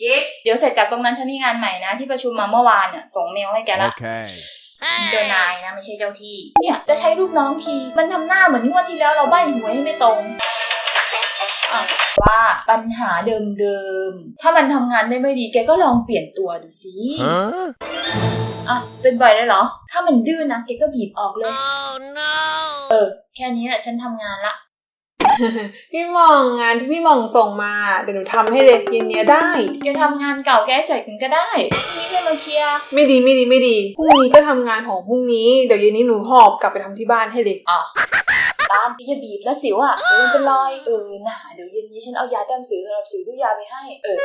กิ๊กเดี๋ยวเสร็จจากตรงนั้นฉันมีงานใหม่นะที่ประชุมมาเมื่อวานน่ะส่งเมลให้แกละ Okay. เจ้านายนะไม่ใช่เจ้าที่ เนี่ยจะใช้ลูกน้องที มันทำหน้าเหมือนงวดที่แล้วเราใบ้หวยให้ไม่ตรงอะว่าปัญหาเดิมๆ ถ้ามันทำงานได้ไม่ดีแกก็ลองเปลี่ยนตัวดูสิ Huh? อะ เป็นบ่อยเลยเหรอ ถ้ามันดื้อนนะแกก็บีบออกเลย Oh no! เออแค่นี้แหละฉันทำงานละ พี่หมองงานที่พี่หมองส่งมาเดี๋ยวหนูทำให้เลยเย็นเนี้ยได้แกทำงานเก่าแกให้เสร็จกันก็ได้พรุ่งนี้แค่มาเคลียร์ไม่ดีไม่ดีไม่ดีพรุ่งนี้ก็ทำงานของพรุ่งนี้เดี๋ยวเย็นนี้หนูหอบกลับไปทำที่บ้านให้เลยอะตามที่จะบีบแล้วสิวอะเดี๋ยวมันเป็นรอยเออนะเดี๋ยวเย็นนี้ฉันเอายาแต้มสิวสำหรับสิวดื้อยาไปให้ เออ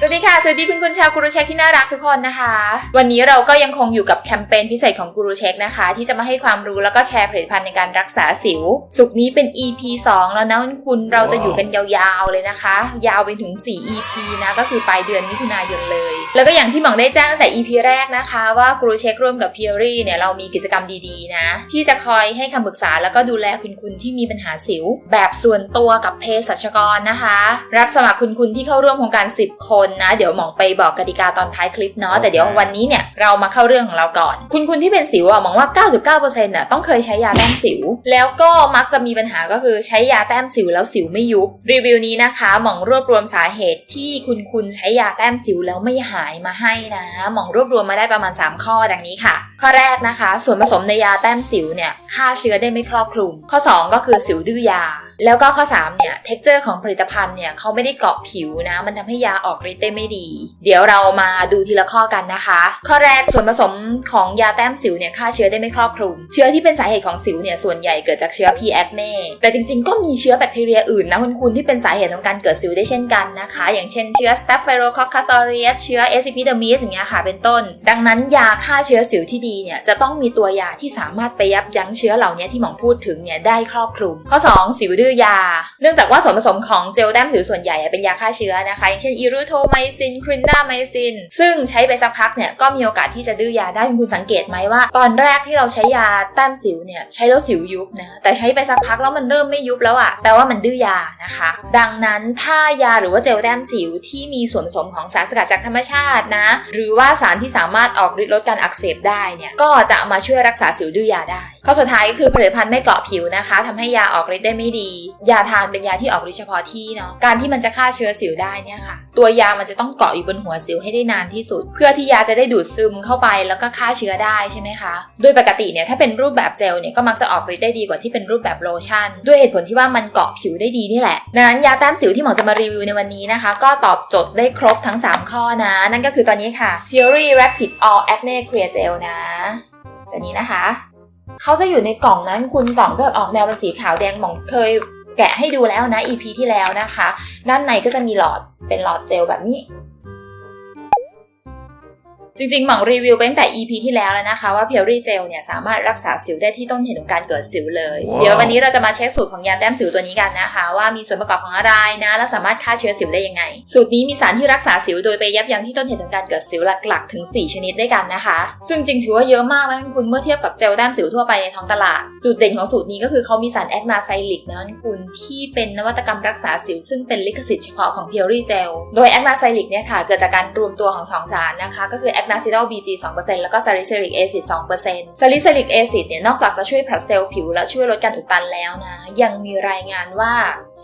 สวัสดีค่ะ สวัสดีคุณคุณชาวกูรูเช็คที่น่ารักทุกคนนะคะ วันนี้เราก็ยังคงอยู่กับแคมเปญพิเศษของกูรูเช็คนะคะ ที่จะมาให้ความรู้แล้วก็แชร์ผลิตภัณฑ์ในการรักษาสิว สุกนี้เป็น EP 2 แล้วนะคุณคุณเราจะอยู่กันยาวๆเลยนะคะ ยาวไปถึง 4 EP นะก็คือปลายเดือนมิถุนายนเลย แล้วก็อย่างที่หมองได้แจ้งตั้งแต่ EP แรกนะคะว่ากูรูเช็คร่วมกับพี r y เนี่ยเรามีกิจกรรมดีๆนะที่จะคอยให้คำปรึกษาแล้วก็ดูแลคุณคุณที่มีปัญหาสิว แบบส่วนตัวกับเภสัชกรนะคะ รับสมัครคุณคุณที่เข้าร่วมโครงการ10 คนนะ เดี๋ยวหมองไปบอกกติกาตอนท้ายคลิปเนาะแต่เดี๋ยววันนี้เนี่ยเรามาเข้าเรื่องของเราก่อน คุณคุณที่เป็นสิวอะหมองว่า 99%น่ะต้องเคยใช้ยาแต้มสิว แล้วก็มักจะมีปัญหาก็คือใช้ยาแต้มสิวแล้วสิวไม่ยุบ รีวิวนี้นะคะหมองรวบรวมสาเหตุที่คุณคุณใช้ยาแต้มสิวแล้วไม่หายมาให้นะ หมองรวบรวมมาได้ประมาณ 3 ข้อดังนี้ค่ะ ข้อแรกนะคะ ส่วนผสมในยาแต้มสิวเนี่ยฆ่าเชื้อได้ไม่ครอบคลุม ข้อ 2 ก็คือสิวดื้อยา แล้วก็ข้อ 3 เนี่ย เท็กเจอร์ของผลิตภัณฑ์เนี่ยเขาไม่ได้เกาะผิวนะ มันทำให้ยาออกฤทธิ์ได้ไม่ดี เดี๋ยวเรามาดูทีละข้อกันนะคะ ข้อแรกส่วนผสมของยาแต้มสิวเนี่ยฆ่าเชื้อได้ไม่ครอบคลุม เชื้อที่เป็นสาเหตุของสิวเนี่ยส่วนใหญ่เกิดจากเชื้อ P. acne แต่จริงๆ ก็มีเชื้อแบคทีเรียอื่นนะคุณคุณที่เป็นสาเหตุของการเกิดสิวได้เช่นกันนะคะ อย่างเช่นเชื้อ Staphylococcus aureus เชื้อ Epidermis อย่างเงี้ยค่ะเป็นต้น ดังนั้นยาฆ่าเชื้อสิวที่ดีเนี่ยจะต้องมีตัวยาที่สามารถไปยับยั้งเชื้อเหล่านี้ที่หมองพูดถึงเนี่ยได้ครอบคลุม ข้อ 2 สิวดื้อยา เนื่องจากว่าส่วนผสมของเจลแต้มสิวส่วนใหญ่เป็นยาฆ่าเชื้อนะคะ อย่างเช่นอิรูโทไมซินครินดาไมซินซึ่งใช้ไปสักพักเนี่ยก็มีโอกาสที่จะดื้อยาได้คุณสังเกตไหมว่า ตอนแรกที่เราใช้ยาแต้มสิวเนี่ยใช้แล้วสิวยุบนะแต่ใช้ไปสักพักแล้วมันเริ่มไม่ยุบแล้วอะแปลว่ามันดื้อยานะคะ ดังนั้นถ้ายาหรือว่าเจลแต้มสิวที่มีส่วนผสมของสารสกัดจากธรรมชาตินะ หรือว่าสารที่สามารถออกฤทธิ์ลดการอักเสบได้เนี่ยก็จะมาช่วยรักษาสิวดื้อยาได้ ข้อสุดท้ายก็คือผลิตภัณฑ์ไม่เกาะผิวนะคะทำให้ยาออกฤทธิ์ได้ไม่ดียาทานเป็นยาที่ออกฤทธิ์เฉพาะที่เนาะการที่มันจะฆ่าเชื้อสิวได้เนี่ยค่ะ ตัวยามันจะต้องเกาะอยู่บนหัวสิวให้ได้นานที่สุด เพื่อที่ยาจะได้ดูดซึมเข้าไปแล้วก็ฆ่าเชื้อได้ใช่ไหมคะ โดยปกติเนี่ยถ้าเป็นรูปแบบเจลเนี่ยก็มักจะออกฤทธิ์ได้ดีกว่าที่เป็นรูปแบบโลชั่น ด้วยเหตุผลที่ว่ามันเกาะผิวได้ดีนี่แหละดังนั้นยาแต้มสิวที่หมอจะมารีวิวในวันนี้นะคะ ก็ตอบโจทย์ได้ครบทั้ง 3 ข้อนะ นั่นก็คือตอนนี้ค่ะ Purely Rapid All Acne Clear Gel นะตัวนี้นะคะ เขาจะอยู่ในกล่องนั้นคุณกล่องจะออกแนวเป็นสีขาวแดงหมองเคยแกะให้ดูแล้วนะ EP ที่แล้วนะคะ ด้านในก็จะมีหลอดเป็นหลอดเจลแบบนี้ จริงๆ หมองรีวิวไปตั้งแต่ EP ที่แล้วแล้วนะคะ ว่าเพียวรีเจลเนี่ยสามารถรักษาสิวได้ที่ต้นเหตุของการเกิดสิวเลยว้าวเดี๋ยววันนี้เราจะมาเช็คสูตรของยาแต้มสิวตัวนี้กันนะคะ ว่ามีส่วนประกอบของอะไรนะ และสามารถฆ่าเชื้อสิวได้ยังไง สูตรนี้มีสารที่รักษาสิวโดยไปยับยั้งที่ต้นเหตุของการเกิดสิวหลักๆ ถึง 4 ชนิดด้วยกันนะคะ ซึ่งจริงถือว่าเยอะมากนะคุณเมื่อเทียบกับเจลแต้มสิวทั่วไปในท้องตลาดจุดเด่นของสูตรนี้ก็คือเขามีสารแอคนาไซลิกนะคุณที่เป็นนวัตกรรมรักษาสิว ซึ่งเป็นลิขสิทธิ์เฉพาะของเพียวรีเจลโดยแอคนาไซลิกเนี่ยค่ะเกิดจากการรวมตัวของสองสารนะคะก็คือแอคนาซิดอล BG 2%แล้วก็ซาลิซิลิกแอซิด2%ซาลิซิลิกแอซิดเนี่ยนอกจากจะช่วยผลัดเซลล์ผิวและช่วยลดการอุดตันแล้วนะ ยังมีรายงานว่า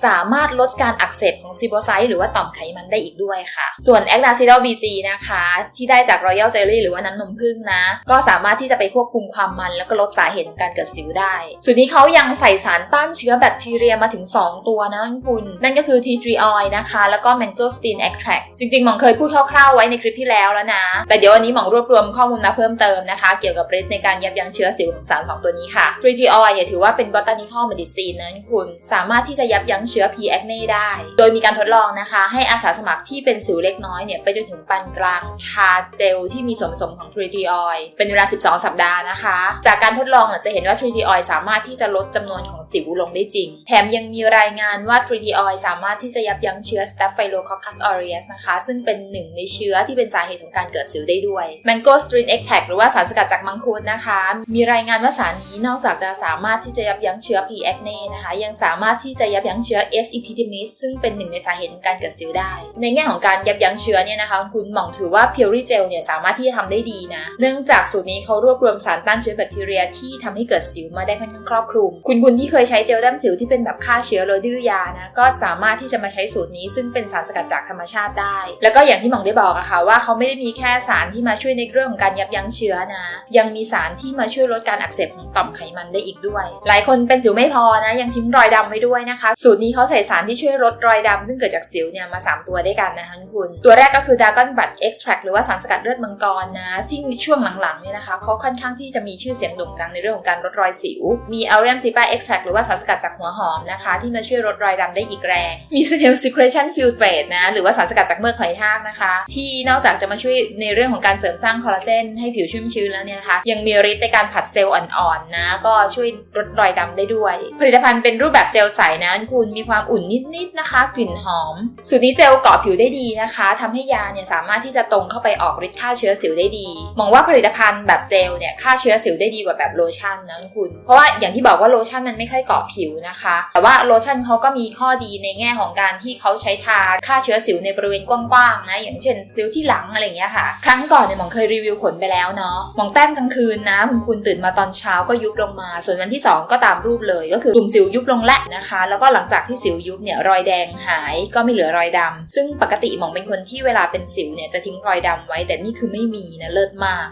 สามารถลดการอักเสบของซิโบไซต์หรือว่าต่อมไขมันได้อีกด้วยค่ะ ส่วนแอคนาซิดอล BG นะคะ ที่ได้จากรอยัลเจลลี่หรือว่าน้ำนมผึ้งนะ ก็สามารถที่จะไปควบคุมความมัน แล้วก็ลดสาเหตุของการเกิดสิวได้ ส่วนนี้เขายังใส่สารต้านเชื้อแบคทีเรียมาถึง 2 ตัวนะคุณ นั่นก็คือ T3 oil นะคะ แล้วก็ mangosteen extract จริงๆหมองเคยพูดคร่าวๆไว้ในคลิปที่แล้วแล้วนะ แต่เดี๋ยวี๋ยววันนี้หมองรวบรวมข้อมูลมาเพิ่มเติมนะคะ เกี่ยวกับฤทธิ์ในการยับยั้งเชื้อสิวของสาร 2 ตัวนี้ค่ะ T3 oil เนี่ยถือว่าเป็น botanical medicine นะคุณสามารถที่จะยับยั้งเชื้อ P. acne ได้ โดยมีการทดลองนะคะ ให้อาสาสมัครที่เป็นสิวเล็กน้อยเนี่ยไปจนถึงปานกลางทาเจลที่มีส่วนผสมของ T3 oil เป็นเวลา 12 สัปดาห์นะคะ จากการทดลองจะเห็นว่า T3 oil สามารถที่จะลดจำนวนของสิวลงได้จริง แถมยังมีรายงานว่า T3 oil สามารถที่จะยับยั้งเชื้อ Staphylococcus aureus นะคะ ซึ่งเป็นหนึ่งในเชื้อที่เป็นสาเหตุของการเกิดสิวได้ได้ด้วย Mango String Extract หรือว่าสารสกัดจากมังคุดนะคะ มีรายงานว่าสารนี้นอกจากจะสามารถที่จะยับยั้งเชื้อ P. acne นะคะ ยังสามารถที่จะยับยั้งเชื้อ S. epidermis ซึ่งเป็นหนึ่งในสาเหตุของการเกิดสิวได้ ในแง่ของการยับยั้งเชื้อเนี่ยนะคะคุณหม่องถือว่า Purely Gel เนี่ยสามารถที่จะทำได้ดีนะ เนื่องจากสูตรนี้เขารวบรวมสารต้านเชื้อแบคทีเรียที่ทำให้เกิดสิวมาได้ค่อนข้างครอบคลุม คุณคุณที่เคยใช้เจลด้านสิวที่เป็นแบบฆ่าเชื้อโดยดื้อยานะก็สามารถที่จะมาใช้สูตรนี้ซึ่งเป็นสารสกัดจากธรรมชาติได้ แล้วก็อย่างที่หม่องได้บอกอะค่ะว่าเขาไม่ได้มีแค่สารที่มาช่วยในเรื่องของการยับยั้งเชื้อนะ ยังมีสารที่มาช่วยลดการอักเสบของต่อมไขมันได้อีกด้วย หลายคนเป็นสิวไม่พอนะ ยังทิ้งรอยดำไว้ด้วยนะคะ สูตรนี้เขาใส่สารที่ช่วยลดรอยดำซึ่งเกิดจากสิวเนี่ยมา 3 ตัวด้วยกันนะคะคุณ ตัวแรกก็คือ Dragon Blood Extract หรือว่าสารสกัดเลือดมังกรนะซึ่งช่วงหลังๆเนี่ยนะคะเขาค่อนข้างที่จะมีชื่อเสียงโด่งดังในเรื่องของการลดรอยสิว มี a u r e m Cipa Extract หรือว่าสารสกัดจากหัวหอมนะคะ ที่มาช่วยลดรอยดำได้อีกแรง มี Snail Secretion Filtrate นะหรือว่าสารสกัดจากเมือกหอยทากนะคะ ที่นอกจากจะมาช่วยในเรื่องของการเสริมสร้างคอลลาเจนให้ผิวชุ่มชื้นแล้วเนี่ยนะคะยังมีฤทธิ์ในการผัดเซลล์อ่อนๆนะ ก็ช่วยลดรอยดำได้ด้วย ผลิตภัณฑ์เป็นรูปแบบเจลใสนะคุณมีความอุ่นนิดๆนะคะ กลิ่นหอม สูตรนี้เจลเกาะผิวได้ดีนะคะทำให้ยาเนี่ยสามารถที่จะตรงเข้าไปออกฤทธิ์ฆ่าเชื้อสิวได้ดี มองว่าผลิตภัณฑ์แบบเจลเนี่ยฆ่าเชื้อสิวได้ดีกว่าแบบโลชั่นนะคุณ เพราะว่าอย่างที่บอกว่าโลชั่นมันไม่ค่อยเกาะผิวนะคะ แต่ว่าโลชั่นเขาก็มีข้อดีในแง่ของการที่เขาใช้ทาฆ่าเชื้อสิวในบริเวณกว้างๆนะอย่างเช่นสิวที่หลังอะไรอย่างเงี้ยค่ะ ครั้งก่อนเนี่ยหมองเคยรีวิวผลไปแล้วเนาะหมองแต้มกลางคืนนะคุณคุณตื่นมาตอนเช้าก็ยุบลงมา ส่วนวันที่ 2 ก็ตามรูปเลย ก็คือกลุ่มสิวยุบลงและนะคะ แล้วก็หลังจากที่สิวยุบเนี่ยรอยแดงหายก็ไม่เหลือรอยดำซึ่งปกติหมองเป็นคนที่เวลาเป็นสิวเนี่ยจะทิ้งรอยดำไว้ แต่นี่คือไม่มีนะเลิศมาก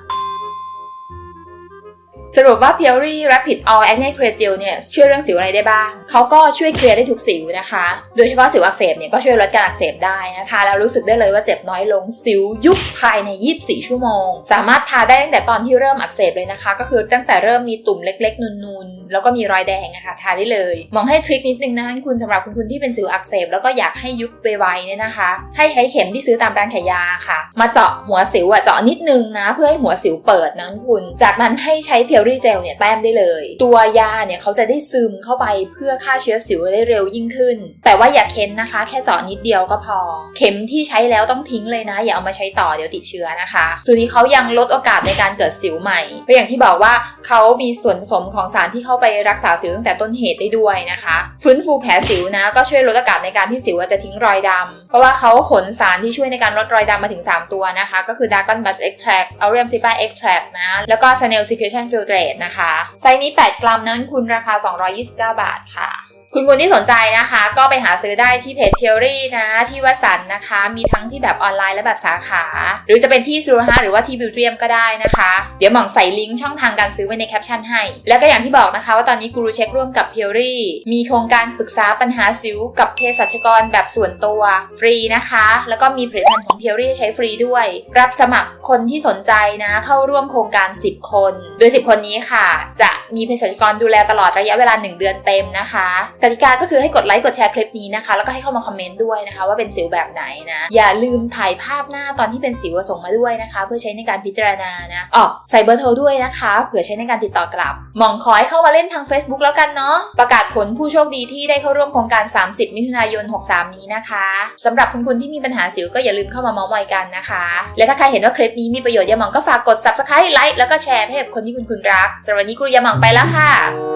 สรุปว่า Purely Rapid All Acne Clear Gel เนี่ยช่วยเรื่องสิวอะไรได้บ้าง เขาก็ช่วยเคลียร์ได้ทุกสิวนะคะ โดยเฉพาะสิวอักเสบเนี่ยก็ช่วยลดการอักเสบได้นะคะ แล้วรู้สึกได้เลยว่าเจ็บน้อยลงสิวยุบภายใน 24 ชั่วโมง สามารถทาได้ตั้งแต่ตอนที่เริ่มอักเสบเลยนะคะ ก็คือตั้งแต่เริ่มมีตุ่มเล็ก ๆ นูนๆ แล้วก็มีรอยแดงนะคะทาได้เลย มองให้ทริคนิดนึงนะคะคุณสำหรับคุณคุณที่เป็นสิวอักเสบแล้วก็อยากให้ยุบไปไวเนี่ยนะคะ ให้ใช้เข็มที่ซื้อตามร้านขายยาค่ะ มาเจาะหัวสิวอะเจาะนิดนึงนะ เพื่อให้หัวสิวเปิดนะคุณ จากนั้นให้ใช้เพียวรี่เจลเนี่ยแต้มได้เลย ตัวยาเนี่ยเขาจะได้ซึมเข้าไปเพื่อฆ่าเชื้อสิวได้เร็วยิ่งขึ้น แต่ว่าอย่าเค้นนะคะ แค่เจาะนิดเดียวก็พอ เข็มที่ใช้แล้วต้องทิ้งเลยนะ อย่าเอามาใช้ต่อเดี๋ยวติดเชื้อนะคะส่วนนี้เขายังลดโอกาสในการเกิดสิวใหม่ก็อย่างที่บอกว่าเขามีส่วนผสมของสารที่เข้าไปรักษาสิวตั้งแต่ต้นเหตุได้ด้วยนะคะ ฟื้นฟูแผลสิวนะก็ช่วยลดโอกาสในการที่สิวจะทิ้งรอยดำเพราะว่าเขาขนสารที่ช่วยในการลดรอยดำมาถึง 3 ตัวนะคะ ก็คือ Dragon Blood Extract Aureum Cipa Extract นะแล้วก็ Snail Secretion รดนะคะ ไซส์นี้ 8 กรัมนั้นคุณราคา 229 บาทค่ะ คุณคุณที่สนใจนะคะ ก็ไปหาซื้อได้ที่เพจเทอรี่นะที่วสันนะคะ มีทั้งที่แบบออนไลน์และแบบสาขา หรือจะเป็นที่ซูรุฮะหรือว่าที่บิวเทียมก็ได้นะคะ เดี๋ยวหม่องใส่ลิงก์ช่องทางการซื้อไว้ในแคปชั่นให้ แล้วก็อย่างที่บอกนะคะ ว่าตอนนี้กูรูเช็คร่วมกับเทอรี่มีโครงการปรึกษาปัญหาสิวกับเภสัชกรแบบส่วนตัวฟรีนะคะ แล้วก็มีผลิตภัณฑ์ของเทอรี่ใช้ฟรีด้วย รับสมัครคนที่สนใจนะเข้าร่วมโครงการ 10 คน โดย 10 คนนี้ค่ะ จะมีเภสัชกรดูแลตลอดระยะเวลา 1 เดือนเต็มนะคะกติกาก็คือให้กดไลค์กดแชร์คลิปนี้นะคะ แล้วก็ให้เข้ามาคอมเมนต์ด้วยนะคะ ว่าเป็นสิวแบบไหนนะ อย่าลืมถ่ายภาพหน้าตอนที่เป็นสิวส่งมาด้วยนะคะ เพื่อใช้ในการพิจารณานะอ๋อใส่เบอร์โทรด้วยนะคะเผื่อใช้ในการติดต่อกลับมองขอให้เข้ามาเล่นทาง Facebook แล้วกันเนาะประกาศผลผู้โชคดีที่ได้เข้าร่วมโครงการ 30 มิถุนายน 63 นี้นะคะสำหรับคุณคุณที่มีปัญหาสิวก็อย่าลืมเข้ามาเมอมอยกันนะคะ และถ้าใครเห็นว่าคลิปนี้มีประโยชน์อย่ามองก็ฝากกด subscribe ไลค์แล้วก็แชร์ให้กับคนที่คุณคุณรักสำหรับวันนี้ครูยามองไปแล้วค่ะ